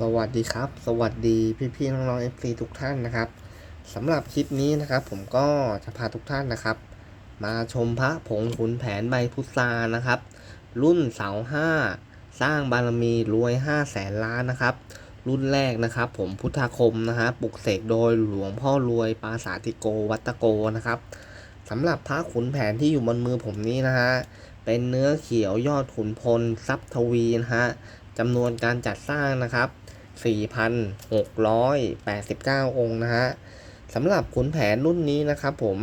สวัสดีครับ สวัสดีพี่ๆน้องๆ FC ทุกท่านนะครับสำหรับคลิปนี้นะครับ ผมก็จะพาทุกท่านนะครับ มาชมพระผงขุนแผนใบพุทรานะครับ รุ่นเสาห้าสร้างบารมีรวย5 0 0แสนล้านนะครับ รุ่นแรกนะครับ ผมพุทธาคมนะฮะปลุกเสกโดยหลวงพ่อรวยปราสาทติโกวัตตโกนะครับสำหรับพระขุนแผนที่อยู่บนมือผมนี้นะฮะเป็นเนื้อเขียวยอดขุนพลทรัพย์ทวีนะฮะจำนวนการจัดสร้างนะครับ 4,689 องค์นะฮะสำหรับขุนแผนรุ่นนี้นะครับผม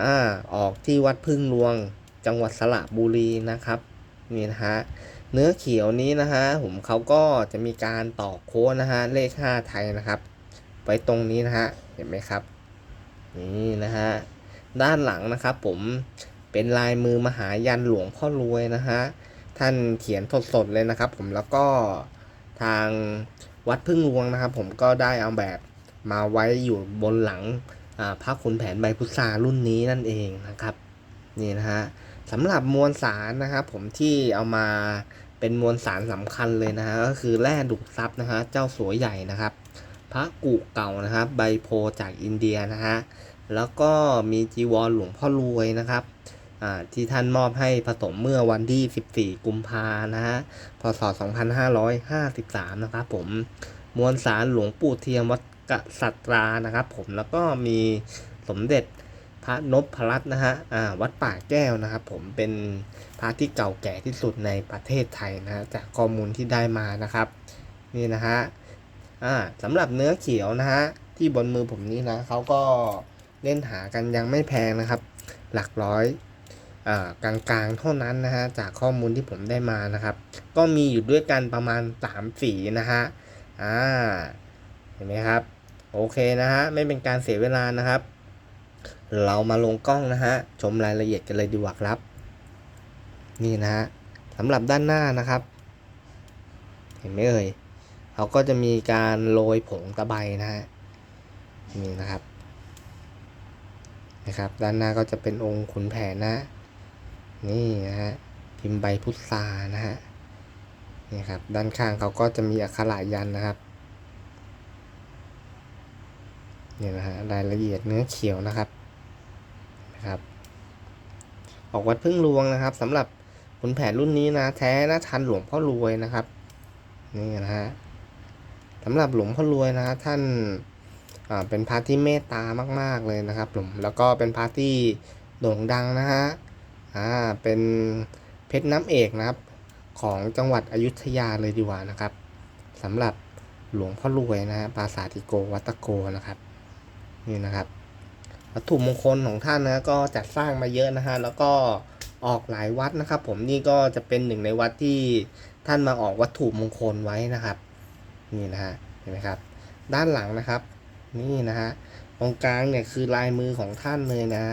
อ่าออกที่วัดพึ่งรวงจังหวัดสระบุรีนะครับนี่นะฮะเนื้อเขียวนี้นะฮะผมเขาก็จะมีการต่อโค้ดนะฮะเลข5ไทยนะครับ ไว้ตรงนี้นะฮะเห็นไหมครับนี่นะฮะด้านหลังนะครับ ผมเป็นลายมือมหายันหลวงพ่อรวยนะฮะท่านเขียนสดๆเลยนะครับ ผมแล้วก็ ทางวัดพึ่งรวงนะครับ ผมก็ได้เอาแบบมาไว้อยู่บนหลังพระขุนแผนใบพุทรารุ่นนี้นั่นเองนะครับนี่นะฮะสำหรับมวลสารนะครับผมที่เอามาเป็นมวลสารสำคัญเลยนะฮะก็คือแร่ดุกซับนะฮะเจ้าสัวใหญ่นะครับ พระกุเก่านะครับใบโพจากอินเดียนะฮะแล้วก็มีจีวรหลวงพ่อรวยนะครับ ที่ท่านมอบให้ผสมเมื่อวันที่ 14 กุมภานะฮะ พศ 2553 นะครับผม มวลสารหลวงปู่เทียมวัดกษัตรานะครับผม แล้วก็มีสมเด็จพระนพรัตนะฮะวัดป่าแก้วนะครับผม เป็นพระที่เก่าแก่ที่สุดในประเทศไทยนะจากข้อมูลที่ได้มานะครับ นี่นะฮะสำหรับเนื้อเขียวนะฮะที่บนมือผมนี้นะเขาก็เล่นหากันยังไม่แพงนะครับ หลักร้อย กลางๆเท่านั้นนะฮะจากข้อมูลที่ผมได้มานะครับ ก็มีอยู่ด้วยกันประมาณ 3 สีนะฮะอ่าเห็นไหมครับ โอเคนะฮะไม่เป็นการเสียเวลานะครับ เรามาลงกล้องนะฮะชมรายละเอียดกันเลยดีกว่าครับ นี่นะฮะสำหรับด้านหน้านะครับ เห็นไหมเอ่ยเขาก็จะมีการโรยผงตะไบนะฮะนี่นะครับนะครับ ด้านหน้าก็จะเป็นองค์ขุนแผนนะ นี่นะฮะพิมพ์ใบพุทรานะฮะนี่ครับด้านข้างเขาก็จะมีอักขระยันนะครับนี่นะฮะรายละเอียดเนื้อเขียวนะครับนะครับ ออกวัดพึ่งรวงนะครับสำหรับขุนแผนรุ่นนี้นะ แท้นะทันหลวงพ่อรวยนะครับนี่นะฮะสำหรับหลวงพ่อรวยนะท่านเป็นพระที่เมตตามาก ๆเลยนะครับผมแล้วก็เป็นพระที่โด่งดังนะฮะ อ่าเป็นเพชรน้ำเอกนะครับ ของจังหวัดอยุธยาเลยดีกว่านะครับสำหรับหลวงพ่อรวยนะฮะปราสาทติโกวัตโกนะครับนี่นะครับวัตถุมงคลของท่านนะก็จัดสร้างมาเยอะนะฮะแล้วก็ออกหลายวัดนะครับ ผมนี่ก็จะเป็นหนึ่งในวัดที่ท่านมาออกวัตถุมงคลไว้นะครับ นี่นะฮะเห็นไหมครับ ด้านหลังนะครับ นี่นะฮะตรงกลางเนี่ยคือลายมือของท่านเลยนะ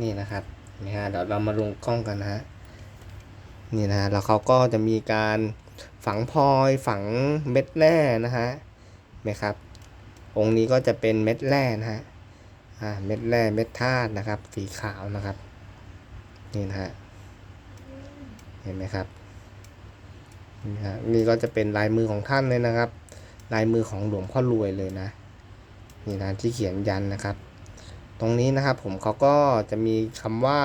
นี่นะครับ นี่ฮะเดี๋ยวเรามาลงกล้องกันนะฮะนี่นะฮะแล้วเขาก็จะมีการฝังพลอยฝังเม็ดแร่นะฮะไหมครับ องค์นี้ก็จะเป็นเม็ดแร่นะฮะอ่าเม็ดแร่เม็ดธาตุนะครับ สีขาวนะครับนี่นะฮะเห็นไหมครับนี่ฮะนี่ก็จะเป็นลายมือของท่านเลยนะครับ ลายมือของหลวงพ่อรวยเลยนะนี่นะที่เขียนยันนะครับ ตรงนี้นะครับผมเขาก็จะมีคำว่า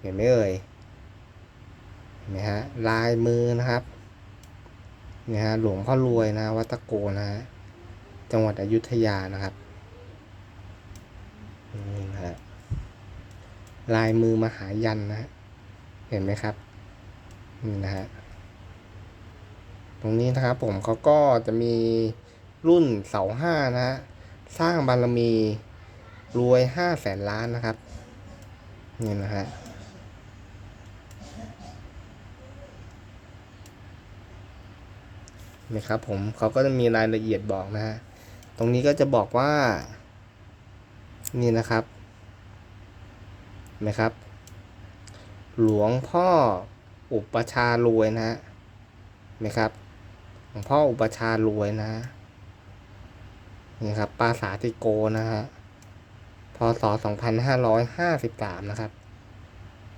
เห็นไหมเอ่ยเห็นไหมฮะลายมือนะครับนี่ฮะหลวงพ่อรวยนะวัดตะโกนะฮะจังหวัดอยุธยานะครับนี่นะฮะลายมือมหายันนะฮะเห็นไหมครับนี่นะฮะตรงนี้นะครับผมเขาก็จะมีรุ่นเสาห้านะฮะสร้างบารมี รวยห้าแสนล้านนะครับ นี่นะฮะนี่ครับผมเขาก็จะมีรายละเอียดบอกนะฮะ ตรงนี้ก็จะบอกว่า นี่นะครับเห็นะครับ หลวงพ่ออุปชารวยนะฮะเห็นะครับ หลวงพ่ออุปชารวยนะนี่ครับปาสาติโกนะฮะ พศ 2553 นะครับ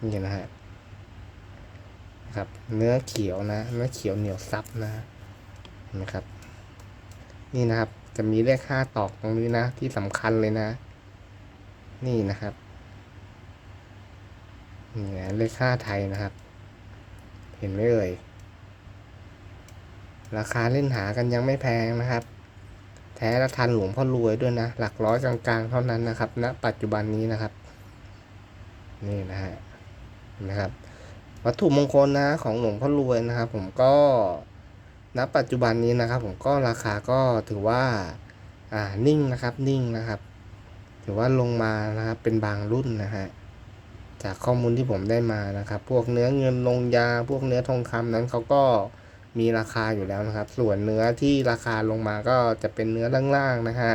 นี่นะฮะนะครับ เนื้อเขียวนะ เนื้อเขียวเหนียวซับนะเห็นไหมครับ นี่นะครับ จะมีเลขห้าตอกตรงนี้นะ ที่สำคัญเลยนะ นี่นะครับ นี่นะเลขห้าไทยนะครับ เห็นไหมเอ่ย ราคาเล่นหากันยังไม่แพงนะครับ แท้และทันหลวงพ่อรวยด้วยนะ หลักร้อยกลางๆเท่านั้นนะครับณนะปัจจุบันนี้นะครับ นี่นะฮะนะครับ วัตถุมงคลนะของหลวงพ่อรวยนะครับ ผมก็ณปัจจุบันนี้นะครับ ผมก็ราคาก็ถือว่าอ่านิ่งนะครับนิ่งนะครับ ถือว่าลงมานะครับเป็นบางรุ่นนะฮะจากข้อมูลที่ผมได้มานะครับ พวกเนื้อเงินลงยา พวกเนื้อทองคำนั้นเขาก็ มีราคาอยู่แล้วนะครับ ส่วนเนื้อที่ราคาลงมาก็จะเป็นเนื้อล่างๆนะฮะ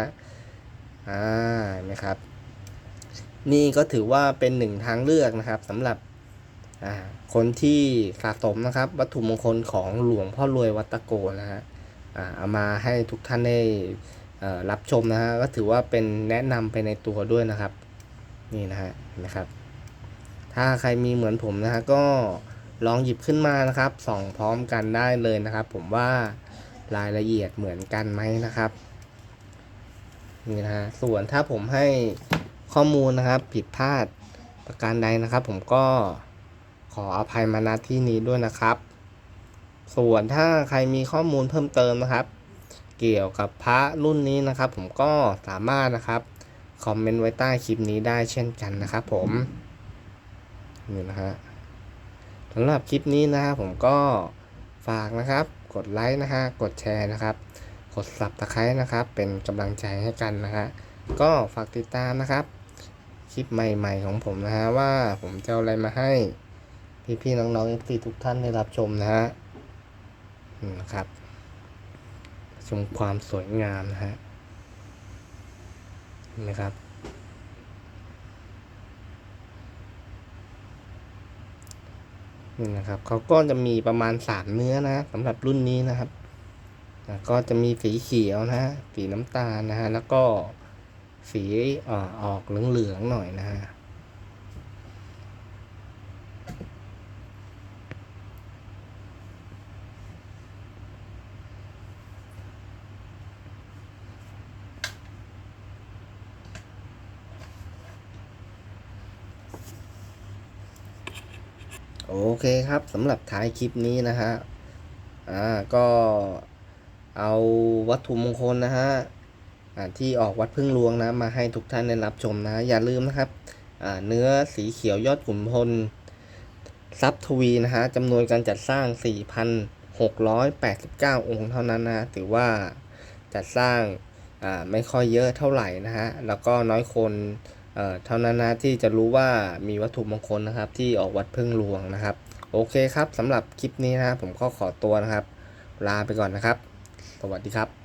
อ่าเห็นะครับ นี่ก็ถือว่าเป็นหนึ่งทางเลือกนะครับสำหรับคนที่สะสมนะครับ วัตถุมงคลของหลวงพ่อรวยวัตโกนะฮะเอามาให้ทุกท่านได้รับชมนะฮะก็ถือว่าเป็นแนะนำไปในตัวด้วยนะครับ นี่นะฮะนะครับ ถ้าใครมีเหมือนผมนะฮะก็ ลองหยิบขึ้นมานะครับส่องพร้อมกันได้เลยนะครับ ผมว่ารายละเอียดเหมือนกันไหมนะครับนี่นะฮะส่วนถ้าผมให้ข้อมูลนะครับ ผิดพลาดประการใดนะครับ ผมก็ขออภัยมาณที่นี้ด้วยนะครับ ส่วนถ้าใครมีข้อมูลเพิ่มเติมนะครับ เกี่ยวกับพระรุ่นนี้นะครับ ผมก็สามารถนะครับคอมเมนต์ไว้ใต้คลิปนี้ได้เช่นกันนะครับ ผมนี่นะฮะ สำหรับคลิปนี้นะครับผมก็ฝากนะครับ กดไลค์นะฮะกดแชร์นะครับ กด subscribe นะครับ เป็นกำลังใจให้กันนะฮะก็ฝากติดตามนะครับ คลิปใหม่ๆของผมนะฮะว่าผมจะเอาอะไรมาให้พี่ๆน้องๆ FC ทุกท่านได้รับชมนะฮะนี่นะครับ ชมความสวยงามนะฮะเห็นไหมครับ นี่นะครับเขาก็จะมีประมาณสามเนื้อนะสำหรับรุ่นนี้นะครับก็จะมีสีเขียวนะฮะสีน้ำตาลนะฮะแล้วก็สีออกเหลืองๆหน่อยนะฮะ โอเคครับสำหรับท้ายคลิปนี้นะฮะอ่าก็เอาวัตถุมงคลนะฮะอ่าที่ออกวัดพึ่งหลวงนะ มาให้ทุกท่านได้รับชมนะ อย่าลืมนะครับอ่าเนื้อสีเขียวยอดขุนพลทรัพย์ทวีนะฮะจำนวนการจัดสร้าง 4,689 องค์เท่านั้นนะถือว่าจัดสร้างอ่าไม่ค่อยเยอะเท่าไหร่นะฮะแล้วก็น้อยคน เท่านั้นนะที่จะรู้ว่ามีวัตถุมงคลนะครับ ที่ออกวัดพึ่งหลวงนะครับ โอเคครับสำหรับคลิปนี้นะผมก็ขอตัวนะครับ ลาไปก่อนนะครับ สวัสดีครับ